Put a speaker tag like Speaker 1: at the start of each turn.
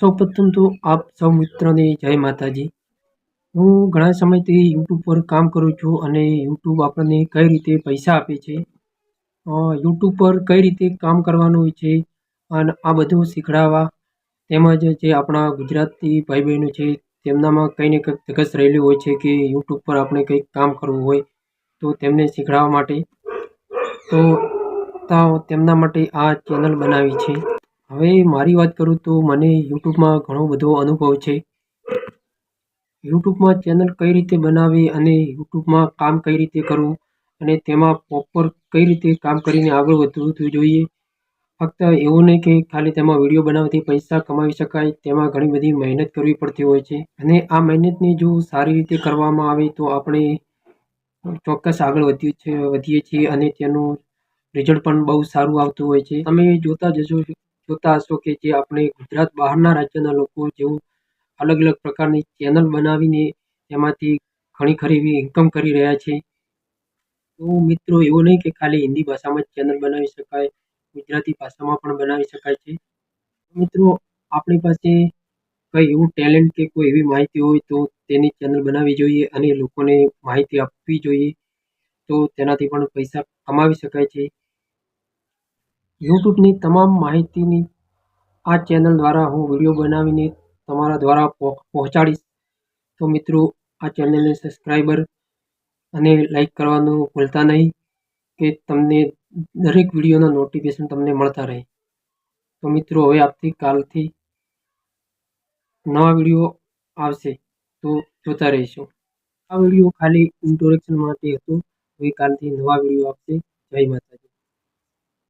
Speaker 1: સૌપ્રથમ તો આપ સૌ મિત્રોને જય માતાજી. હું ઘણા સમયથી યુટ્યુબ પર કામ કરું છું અને યુટ્યુબ આપણને કઈ રીતે પૈસા આપે છે યુટ્યુબ પર કઈ રીતે કામ કરવાનું હોય છે, અને આ બધું શીખડાવવા તેમજ જે આપણા ગુજરાતી ભાઈ બહેનો છે, તેમનામાં કંઈ ને કંઈક ધગસ રહેલી હોય છે કે યુટ્યુબ પર આપણે કંઈક કામ કરવું હોય, તો તેમને શીખડાવવા માટે તો તેમના માટે આ ચેનલ બનાવી છે. હવે મારી વાત કરું તો મને યુટ્યુબમાં ઘણો બધો અનુભવ છે. યુટ્યુબમાં ચેનલ કઈ રીતે બનાવવી અને યુટ્યુબમાં કામ કઈ રીતે કરવું અને તેમાં પ્રોપર કઈ રીતે કામ કરીને આગળ વધવું જોઈએ. ફક્ત એવું નહીં કે ખાલી તેમાં વીડિયો બનાવવાથી પૈસા કમાવી શકાય, તેમાં ઘણી બધી મહેનત કરવી પડતી હોય છે. અને આ મહેનતને જો સારી રીતે કરવામાં આવે તો આપણે ચોક્કસ આગળ વધીએ છીએ વધીએ છીએ અને તેનું રિઝલ્ટ પણ બહુ સારું આવતું હોય છે. તમે જોતા જશો જોતા હશો કે જે આપણે ગુજરાત બહારના રાજ્યના લોકો જેવું અલગ અલગ પ્રકારની ચેનલ બનાવીને એમાંથી ઘણી ખરી એવી ઇન્કમ કરી રહ્યા છે. તો મિત્રો એવું નહીં કે ખાલી હિન્દી ભાષામાં જ ચેનલ બનાવી શકાય, ગુજરાતી ભાષામાં પણ બનાવી શકાય છે. મિત્રો, આપણી પાસે કંઈ એવું ટેલેન્ટ કે કોઈ એવી માહિતી હોય તો તેની ચેનલ બનાવવી જોઈએ અને લોકોને માહિતી આપવી જોઈએ તો તેનાથી પણ પૈસા કમાવી શકાય છે. યુટ્યુબની તમામ માહિતીની આ ચેનલ દ્વારા હું વીડિયો બનાવીને તમારા દ્વારા પહોંચાડીશ. તો મિત્રો, આ ચેનલને સબસ્ક્રાઈબર અને લાઈક કરવાનું ભૂલતા નહીં, કે તમને દરેક વિડીયોના નોટિફિકેશન તમને મળતા રહે. તો મિત્રો, હવે આવતીકાલથી નવા વીડિયો આવશે, તો જોતા રહીશું. આ વીડિયો ખાલી ઇન્ટ્રોડક્શન માટે હતો. હવે કાલથી નવા વીડિયો આવશે. જય માતાજી.